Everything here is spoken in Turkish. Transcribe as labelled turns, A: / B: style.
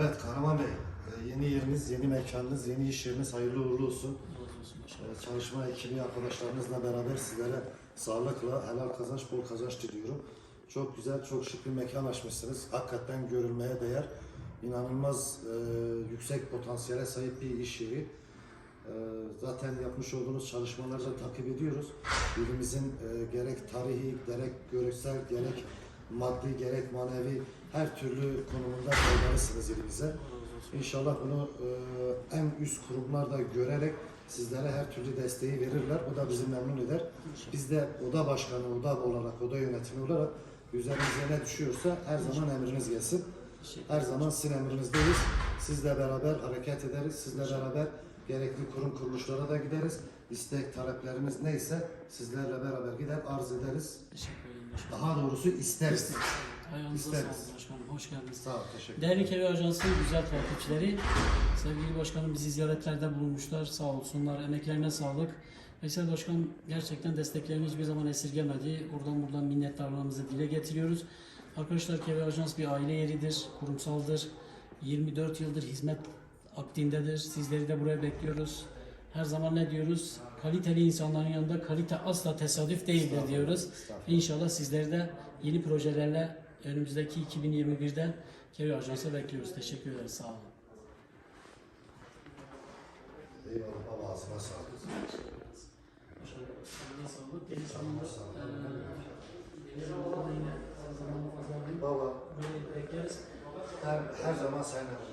A: Evet Kahraman Bey, e, yeni yeriniz, yeni mekanınız, yeni iş yeriniz hayırlı uğurlu olsun.
B: Razı olsun başkanım.
A: E, Çalışma ekibi arkadaşlarınızla beraber sizlere sağlıkla helal kazanç, bol kazanç diliyorum. Çok güzel, çok şık bir mekan açmışsınız. Hakikaten görülmeye değer. İnanılmaz e, yüksek potansiyele sahip bir iş yeri. E, zaten yapmış olduğunuz çalışmaları da takip ediyoruz. İlimizin e, gerek tarihi, gerek görsel, gerek maddi, gerek manevi her türlü konumunda faydalırsınız ilimize. İnşallah bunu e, en üst kurumlar da görerek sizlere her türlü desteği verirler. Bu da bizi memnun eder. Biz de oda başkanı, oda olarak, oda yönetimi olarak üzerinize ne düşüyorsa her zaman emriniz gelsin. Her zaman sizin emrinizdeyiz. Sizle beraber hareket ederiz. Sizle beraber gerekli kurum kuruluşlara da gideriz. İstek, talepleriniz neyse sizlerle beraber gider arz ederiz.
B: Teşekkür.
A: Daha doğrusu isteriz.
B: Ayağınıza
A: isteriz.
B: sağlık başkanım. Hoş geldiniz.
A: Sağ ol, teşekkür
B: Değerli Kevi Ajansı güzel takipçileri, sevgili başkanım bizi ziyaretlerde bulmuşlar. Sağ olsunlar, emeklerine sağlık. Veysel Başkan gerçekten desteklerini hiçbir zaman esirgemedi. Oradan buradan minnettarlığımızı dile getiriyoruz. Arkadaşlar Kevi Ajans bir aile yeridir, kurumsaldır. 24 yıldır hizmet aktindedir. Sizleri de buraya bekliyoruz. Her zaman ne diyoruz? Kaliteli insanların yanında kalite asla tesadüf değildir diyoruz. İnşallah sizleri de yeni projelerle önümüzdeki 2021'den Kevi Ajans'a bekliyoruz. Teşekkür ederiz. Sağ olun.
A: Eyvallah, baba ağzına sağlık. Baba, her, her zaman seninle